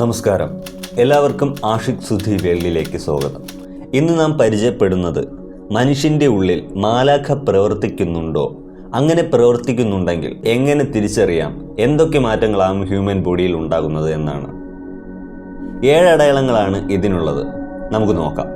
നമസ്കാരം. എല്ലാവർക്കും ആഷിഖ് സുധി വേൾഡിലേക്ക് സ്വാഗതം. ഇന്ന് നാം പരിചയപ്പെടുന്നത് മനുഷ്യന്റെ ഉള്ളിൽ മാലാഖ പ്രവർത്തിക്കുന്നുണ്ടോ? അങ്ങനെ പ്രവർത്തിക്കുന്നുണ്ടെങ്കിൽ എങ്ങനെ തിരിച്ചറിയാം? എന്തൊക്കെ മാറ്റങ്ങളാണ് ഹ്യൂമൻ ബോഡിയിൽ ഉണ്ടാകുന്നത് എന്നാണ്. ഏഴ് അടയാളങ്ങളാണ് ഇതിനുള്ളത്. നമുക്ക് നോക്കാം.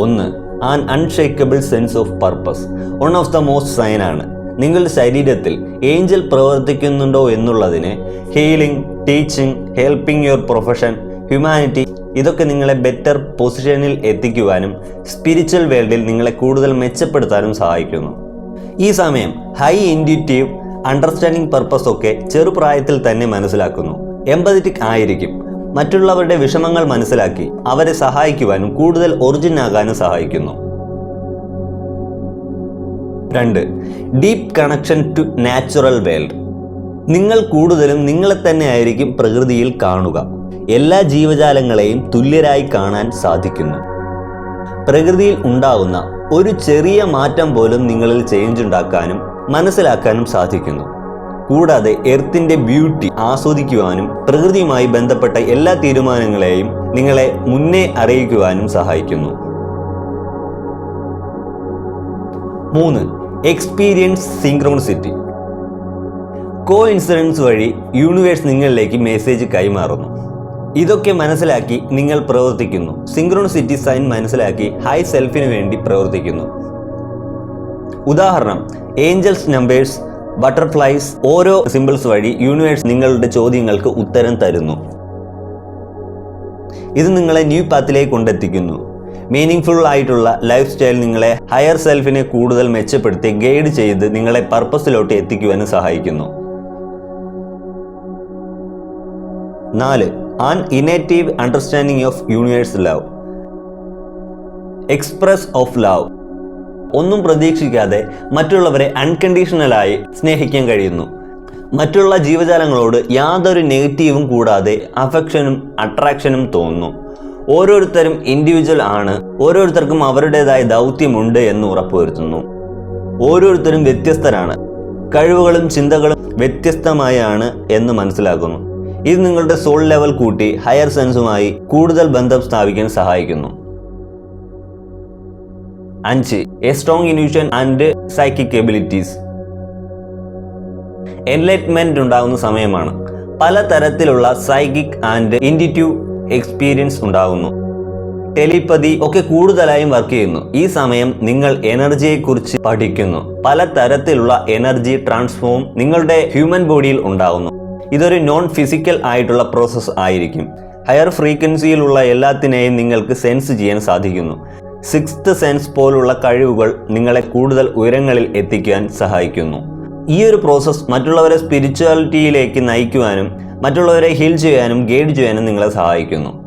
ഒന്ന് an unshakable sense of purpose one of the most സൈനാണ് നിങ്ങളുടെ ശരീരത്തിൽ ഏഞ്ചൽ പ്രവർത്തിക്കുന്നുണ്ടോ എന്നുള്ളതിനെ healing teaching helping your profession humanity ഇതൊക്കെ നിങ്ങളെ ബെറ്റർ പൊസിഷനിൽ എത്തിക്കുവാനും സ്പിരിച്വൽ വേൾഡിൽ നിങ്ങളെ കൂടുതൽ മെച്ചപ്പെടുത്താനും സഹായിക്കുന്നു. ഈ സമയം ഹൈ ഇൻഡ്യൂറ്റീവ് അണ്ടർസ്റ്റാൻഡിംഗ് പർപ്പസ് ഒക്കെ ചെറുപ്രായത്തിൽ തന്നെ മനസ്സിലാക്കുന്നു. എമ്പതറ്റിക് ആയിരിക്കും. മറ്റുള്ളവരുടെ വിഷമങ്ങൾ മനസ്സിലാക്കി അവരെ സഹായിക്കുവാനും കൂടുതൽ ഒറിജിൻ ആകാനും സഹായിക്കുന്നു. രണ്ട് deep connection to natural world നിങ്ങൾ കൂടുതലും നിങ്ങളെ തന്നെ ആയിരിക്കും പ്രകൃതിയിൽ കാണുക. എല്ലാ ജീവജാലങ്ങളെയും തുല്യരായി കാണാൻ സാധിക്കുന്നു. പ്രകൃതിയിൽ ഉണ്ടാകുന്ന ഒരു ചെറിയ മാറ്റം പോലും നിങ്ങളിൽ ചേഞ്ച് ഉണ്ടാക്കാനും മനസ്സിലാക്കാനും സാധിക്കുന്നു. കൂടാതെ എർത്തിന്റെ ബ്യൂട്ടി ആസ്വദിക്കുവാനും പ്രകൃതിയുമായി ബന്ധപ്പെട്ട എല്ലാ തീരുമാനങ്ങളെയും നിങ്ങളെ മുന്നേ അറിയിക്കുവാനും സഹായിക്കുന്നു. മൂന്ന് എക്സ്പീരിയൻസ് സിങ്ക്രോണിസിറ്റി കോ ഇൻസിഡൻസ് വഴി യൂണിവേഴ്സ് നിങ്ങളിലേക്ക് മെസ്സേജ് കൈമാറുന്നു. ഇതൊക്കെ മനസ്സിലാക്കി നിങ്ങൾ പ്രവർത്തിക്കുന്നു. സിങ്ക്രോണിസിറ്റി സൈൻ മനസ്സിലാക്കി ഹൈ സെൽഫിന് വേണ്ടി പ്രവർത്തിക്കുന്നു. ഉദാഹരണം ഏഞ്ചൽസ് നമ്പേഴ്സ് ബട്ടർഫ്ലൈസ് ഓരോ സിമ്പിൾസ് വഴി യൂണിവേഴ്സ് നിങ്ങളുടെ ചോദ്യങ്ങൾക്ക് ഉത്തരം തരുന്നു. ഇത് നിങ്ങളെ ന്യൂ പാത്തിലേക്ക് കൊണ്ടെത്തിക്കുന്നു. മീനിങ് ഫുൾ ആയിട്ടുള്ള ലൈഫ് സ്റ്റൈൽ നിങ്ങളെ ഹയർ സെൽഫിനെ കൂടുതൽ മെച്ചപ്പെടുത്തി ഗൈഡ് ചെയ്ത് നിങ്ങളെ പർപ്പസിലോട്ട് എത്തിക്കുവാനും സഹായിക്കുന്നു. നാല് an innate understanding of universe love express of love ഒന്നും പ്രതീക്ഷിക്കാതെ മറ്റുള്ളവരെ അൺകണ്ടീഷണലായി സ്നേഹിക്കാൻ കഴിയുന്നു. മറ്റുള്ള ജീവജാലങ്ങളോട് യാതൊരു നെഗറ്റീവും കൂടാതെ അഫക്ഷനും അട്രാക്ഷനും തോന്നുന്നു. ഓരോരുത്തരും ഇൻഡിവിജ്വൽ ആണ്. ഓരോരുത്തർക്കും അവരുടേതായ ദൗത്യമുണ്ട് എന്ന് ഉറപ്പുവരുത്തുന്നു. ഓരോരുത്തരും വ്യത്യസ്തരാണ്. കഴിവുകളും ചിന്തകളും വ്യത്യസ്തമായാണ് എന്ന് മനസ്സിലാക്കുന്നു. ഇത് നിങ്ങളുടെ സോൾ ലെവൽ കൂട്ടി ഹയർ സെൻസുമായി കൂടുതൽ ബന്ധം സ്ഥാപിക്കാൻ സഹായിക്കുന്നു. അഞ്ച് a strong intuition and psychic abilities enlightenment ഉണ്ടാകുന്ന സമയമാണ്. പലതരത്തിലുള്ള സൈക്കിക് ആൻഡ് ഇൻഡിറ്റീവ് എക്സ്പീരിയൻസ് ഉണ്ടാകുന്നു. ടെലിപ്പതി ഒക്കെ കൂടുതലായും വർക്ക് ചെയ്യുന്നു. ഈ സമയം നിങ്ങൾ എനർജിയെ കുറിച്ച് പഠിക്കുന്നു. പലതരത്തിലുള്ള എനർജി ട്രാൻസ്ഫോം നിങ്ങളുടെ ഹ്യൂമൻ ബോഡിയിൽ ഉണ്ടാകുന്നു. ഇതൊരു നോൺ ഫിസിക്കൽ ആയിട്ടുള്ള പ്രോസസ്സ് ആയിരിക്കും. ഹയർ ഫ്രീക്വൻസിയിലുള്ള എല്ലാത്തിനെയും നിങ്ങൾക്ക് സെൻസ് ചെയ്യാൻ സാധിക്കുന്നു. സിക്സ്ത് സെൻസ് പോലുള്ള കഴിവുകൾ നിങ്ങളെ കൂടുതൽ ഉയരങ്ങളിൽ എത്തിക്കാൻ സഹായിക്കുന്നു. ഈ ഒരു പ്രോസസ്സ് മറ്റുള്ളവരെ സ്പിരിച്വാലിറ്റിയിലേക്ക് നയിക്കുവാനും മറ്റുള്ളവരെ ഹീൽ ചെയ്യാനും ഗൈഡ് ചെയ്യാനും നിങ്ങളെ സഹായിക്കുന്നു.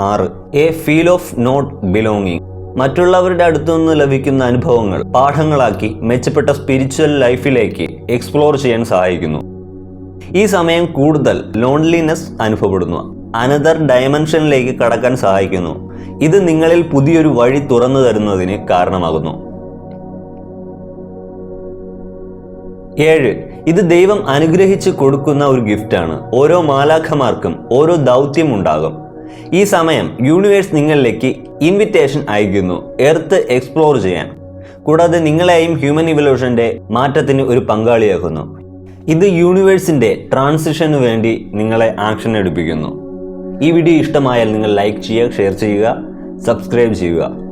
ആറ്. A feel of not belonging മറ്റുള്ളവരുടെ അടുത്തു നിന്ന് ലഭിക്കുന്ന അനുഭവങ്ങൾ പാഠങ്ങളാക്കി മെച്ചപ്പെട്ട സ്പിരിച്വൽ ലൈഫിലേക്ക് എക്സ്പ്ലോർ ചെയ്യാൻ സഹായിക്കുന്നു. ഈ സമയം കൂടുതൽ ലോൺലിനെസ് അനുഭവപ്പെടുന്നു. അനദർ ഡയമെൻഷനിലേക്ക് കടക്കാൻ സഹായിക്കുന്നു. ഇത് നിങ്ങളിൽ പുതിയൊരു വഴി തുറന്നു തരുന്നതിന് കാരണമാകുന്നു. ഏഴ് ഇത് ദൈവം അനുഗ്രഹിച്ച് കൊടുക്കുന്ന ഒരു ഗിഫ്റ്റാണ് ഓരോ മാലാഖമാർക്കും ഓരോ ദൗത്യം ഉണ്ടാകും. ഈ സമയം യൂണിവേഴ്സ് നിങ്ങളിലേക്ക് ഇൻവിറ്റേഷൻ അയക്കുന്നു എർത്ത് എക്സ്പ്ലോർ ചെയ്യാൻ. കൂടാതെ നിങ്ങളെയും ഹ്യൂമൻ ഇവല്യൂഷന്റെ മാറ്റത്തിന് ഒരു പങ്കാളിയാക്കുന്നു. ഇത് യൂണിവേഴ്സിന്റെ ട്രാൻസിഷന് വേണ്ടി നിങ്ങളെ ആക്ഷൻ എടുപ്പിക്കുന്നു. ഈ വീഡിയോ ഇഷ്ടമായാൽ നിങ്ങൾ ലൈക്ക് ചെയ്യുക ഷെയർ ചെയ്യുക സബ്സ്ക്രൈബ് ചെയ്യുക.